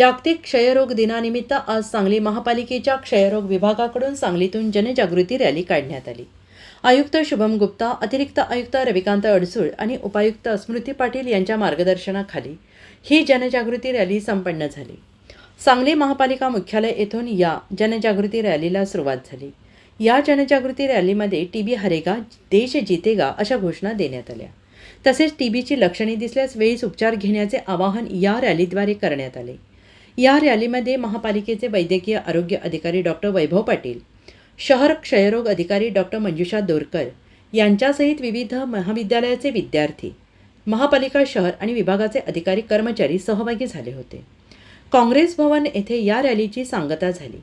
जागतिक क्षयरोग दिनानिमित्त आज सांगली महापालिकेच्या क्षयरोग विभागाकडून सांगलीतून जनजागृती रॅली काढण्यात आली. आयुक्त शुभम गुप्ता अतिरिक्त आयुक्त रविकांत अडसूळ आणि उपायुक्त स्मृती पाटील यांच्या मार्गदर्शनाखाली ही जनजागृती रॅली संपन्न झाली. सांगली महापालिका मुख्यालय येथून या जनजागृती रॅलीला सुरुवात झाली. या जनजागृती रॅलीमध्ये टी बी हरेगा देश जितेगा अशा घोषणा देण्यात आल्या. तसेच टीबीची लक्षणे दिसल्यास वेळीच उपचार घेण्याचे आवाहन या रॅलीद्वारे करण्यात आले. या रॅलीमध्ये महापालिकेचे वैद्यकीय आरोग्य अधिकारी डॉक्टर वैभव पाटील शहर क्षयरोग अधिकारी डॉक्टर मंजुषा दोरकर यांच्यासहित विविध महाविद्यालयाचे विद्यार्थी महापालिका शहर आणि विभागाचे अधिकारी कर्मचारी सहभागी झाले होते. काँग्रेस भवन येथे या रॅलीची सांगता झाली.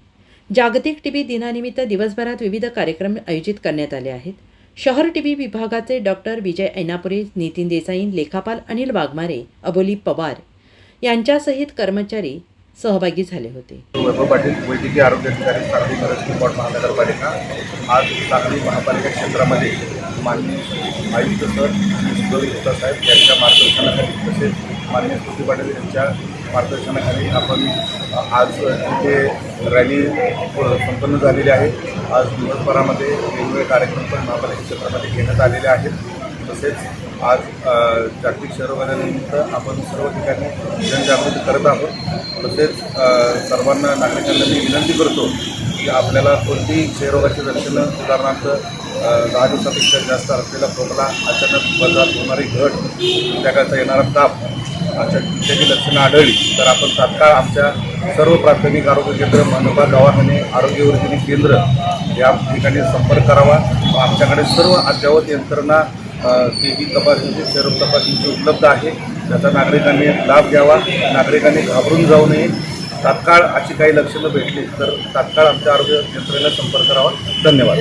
जागतिक टीबी दिनानिमित्त दिवसभरात विविध कार्यक्रम आयोजित करण्यात आले आहेत. शहर टीबी विभागाचे डॉक्टर विजय ऐनापुरे नितीन देसाई लेखापाल अनिल वाघमारे अबोली पवार यांच्यासहित कर्मचारी सहभागी झाले होते. वैभव पाटील वैद्यकीय आरोग्य अधिकारी सांगली मिरज महानगरपालिका. आज सांगली महापालिका क्षेत्रामध्ये माननीय आयुक्त सर सुधोरी गुप्ता साहेब यांच्या मार्गदर्शनाखाली तसेच माननीय स्मृती पाटील यांच्या मार्गदर्शनाखाली आपण आज इथे रॅली संपन्न झालेली आहे. आज दिवसभरामध्ये वेगवेगळे कार्यक्रम पण महापालिका क्षेत्रामध्ये घेण्यात आलेले आहेत. तसेच आज जागतिक क्षयरोगानिमित्त आपण सर्व ठिकाणी जनजागृती करत आहोत. तसेच सर्वांना नागरिकांना मी विनंती करतो की आपल्याला कोणतीही क्षयरोगाची लक्षणं उदाहरणार्थ दहा दिवसापेक्षा जास्त असलेला खोकला अचानक बदलात होणारी घट संध्याकाळचा येणारा ताप अशा इत्यादी लक्षणं आढळली तर आपण तात्काळ आमच्या सर्व प्राथमिक आरोग्य केंद्र मनोबा दवाखाने आरोग्य वर्धिनी केंद्र या ठिकाणी संपर्क करावा. व आमच्याकडे सर्व अद्ययावत यंत्रणा टी बी तपासणीची क्षयरोग तपासणीची उपलब्ध आहे. त्याचा नागरिकांनी लाभ घ्यावा. नागरिकांनी घाबरून जाऊ नये. तात्काळ अशी काही लक्षणं भेटली तर तात्काळ आमच्या आरोग्य यंत्रणेला संपर्क करावा. धन्यवाद.